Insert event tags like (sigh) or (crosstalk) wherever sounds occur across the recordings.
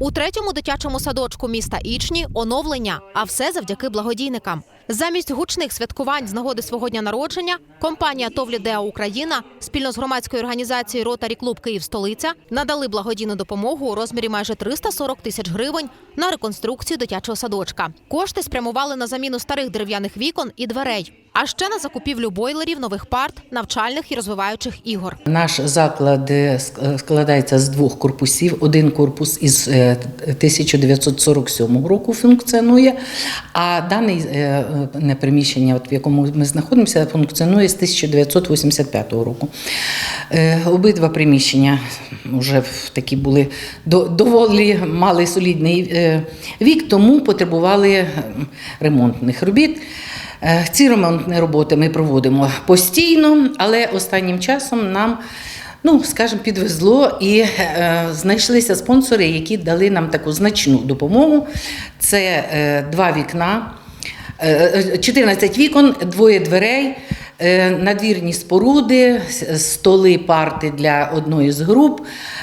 У третьому дитячому садочку міста Ічні оновлення, а все завдяки благодійникам. Замість гучних святкувань з нагоди свого дня народження компанія Товлідеа Україна спільно з громадською організацією Ротарі Клуб Київ Столиця надали благодійну допомогу у розмірі майже 340 тисяч гривень на реконструкцію дитячого садочка. Кошти спрямували на заміну старих дерев'яних вікон і дверей, а ще на закупівлю бойлерів, нових парт, навчальних і розвиваючих ігор. Наш заклад е, складається з двох корпусів. Один корпус із е, 1947 року функціонує, а дане е, приміщення, от в якому ми знаходимося, функціонує з 1985 року. Е, Обидва приміщення вже такі були доволі мали солідний е, вік, тому потребували е, ремонтних робіт. Е, Ці ремонтні роботи ми проводимо постійно, але останнім часом нам, ну скажімо, підвезло і е, знайшлися спонсори, які дали нам таку значну допомогу. Це е, два вікна, е, е, 14 вікон, двоє дверей. Е, Надвірні споруди, столи, парти для одної з груп,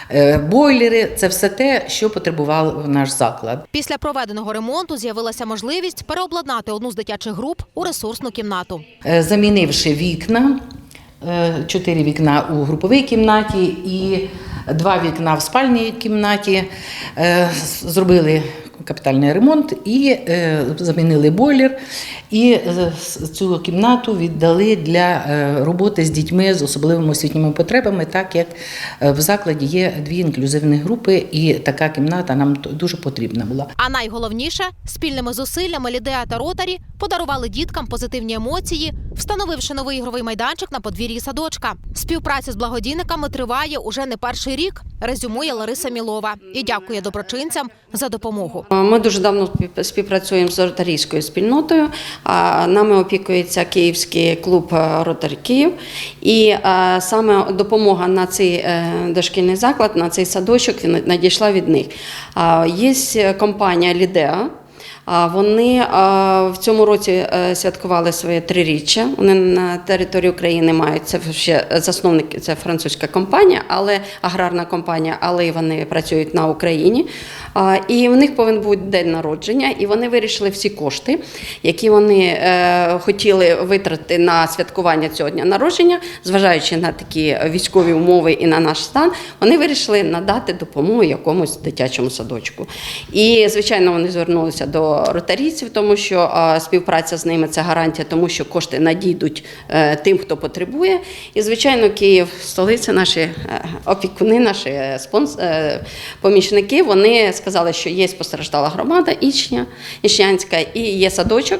е, бойлери це все те, що потребував наш заклад. Після проведеного ремонту з'явилася можливість переобладнати одну з дитячих груп у ресурсну кімнату. Е, замінивши вікна, чотири вікна у груповій кімнаті і два вікна в спальній кімнаті, зробили капітальний ремонт і е, замінили бойлер. І е, цю кімнату віддали для е, роботи з дітьми з особливими освітніми потребами, так як в закладі є дві інклюзивні групи, і така кімната нам дуже потрібна була. А найголовніше спільними зусиллями Лідеа та Ротарі подарували діткам позитивні емоції, встановивши новий ігровий майданчик на подвір'ї садочка. Співпраця з благодійниками триває уже не перший рік. Резюмує Лариса Мілова і дякує доброчинцям за допомогу. Ми дуже давно спів- співпрацюємо з ротарійською спільнотою. Нами опікується Київський клуб е, Ротарі Київ. І е, саме допомога на цей е, дошкільний заклад, на цей садочок надійшла від них. Є компанія Лідеа. Вони в цьому році е, святкували своє триріччя. Вони на території України мають це ще засновники, це французька компанія, але аграрна компанія, але вони працюють на Україні. І в них повинен бути день народження, і вони вирішили всі кошти, які вони е, хотіли витратити на святкування цього дня народження, зважаючи на такі військові умови і на наш стан, вони вирішили надати допомогу якомусь дитячому садочку. І, звичайно, вони звернулися до ротарійців, тому що співпраця з ними це гарантія, тому що кошти надійдуть е, тим, хто потребує. І, звичайно, Київ, столиця, наші е, опікуни, наші спонс... е, помічники, вони сказали, що є постраждала громада Ічня, Ічнянська, і є садочок.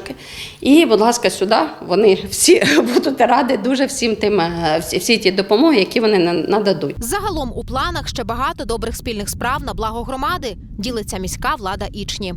І, будь ласка, сюди вони всі (laughs) будуть раді дуже всім тим, всі, ті допомоги, які вони на- нададуть. Загалом у планах ще багато добрих спільних справ на благо громади. Ділиться міська влада Ічні.